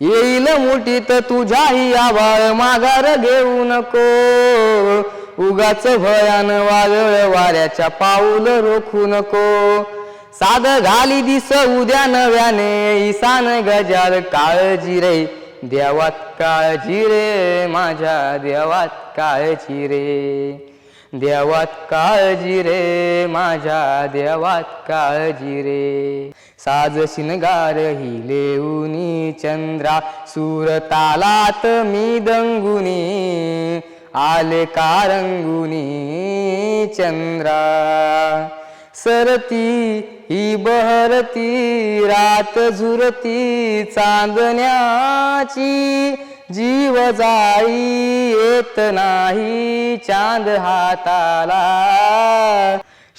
येईल मुठीत तुझ्याही आभाळ माघार घेऊ नको. उगाच भयान वादळ वाऱ्याच्या पाऊल रोखू नको. साध घाली दिस उद्या नव्याने ईसान गजाल काळजी रे. देवात काळजी रे माझ्या देवात काळजी रे. देवात काळजी रे माझ्या देवात काळजी रे. साज शिनगार ही चंद्रा सूर तालात मी दंगुनी आले कारंगुनी चंद्रा. सरती ही बहरती रात झुरती चांदण्याची जीव जाई येत नाही चांद हाताला.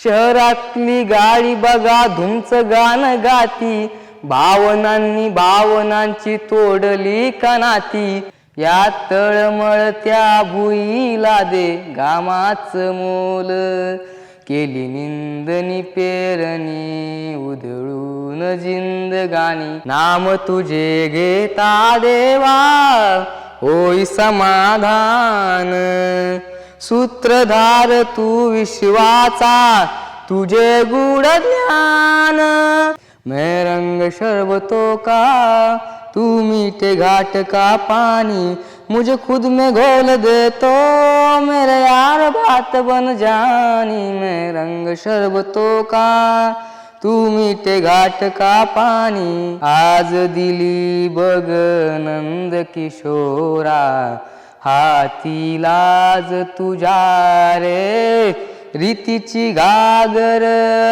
शहरातली गाडी बघा धुमच गाण गाती. भावनांनी भावनांची तोडली कनाती या तळमळत्या भुईला दे गामाच मोल. केली निंदनी पेरणी उधळून जिंदगानी नाम तुझे घेता देवा होई समाधान. सूत्रधार तू विश्वाचा तुझे गुड ज्ञान मैं रंग शरबतो का तू मीठे घाट का पानी मुझे खुद में घोल दे तो मेरे यार बात बन जानी. मैं रंग शरबतो का तू मीठे घाट का पानी आज दिली बग नंद किशोरा. हाती लाज तुझ्या रे रीतीची गागर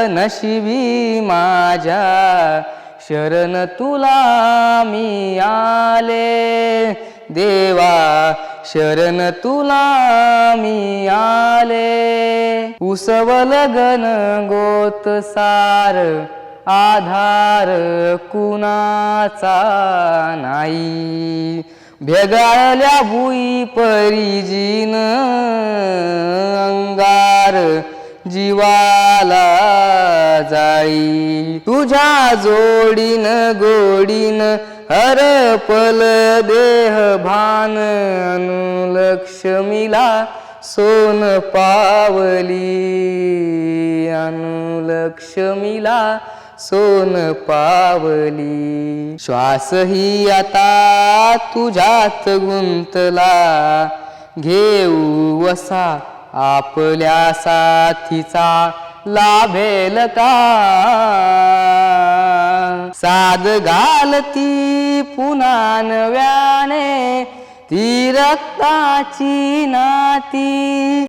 नशिबी माझ्या. शरण तुला मी आले. देवा शरण तुला मी आले. उसवल गण गोत सार आधार कुणाचा नाही. भेगाळल्या भुई परिजीन अंगार जीवाला जाई तुझ्या जोडीन गोडीन हरपल देह भान अनुलक्ष्मीला सोन पावली. अनुलक्ष्मीला सोन पावली. श्वास ही आता तुझ्यात गुंतला. घेऊ वसा आपल्या साथीचा लाभेल का? साध घालती पुन्हा नव्याने ती रक्ताची नाती.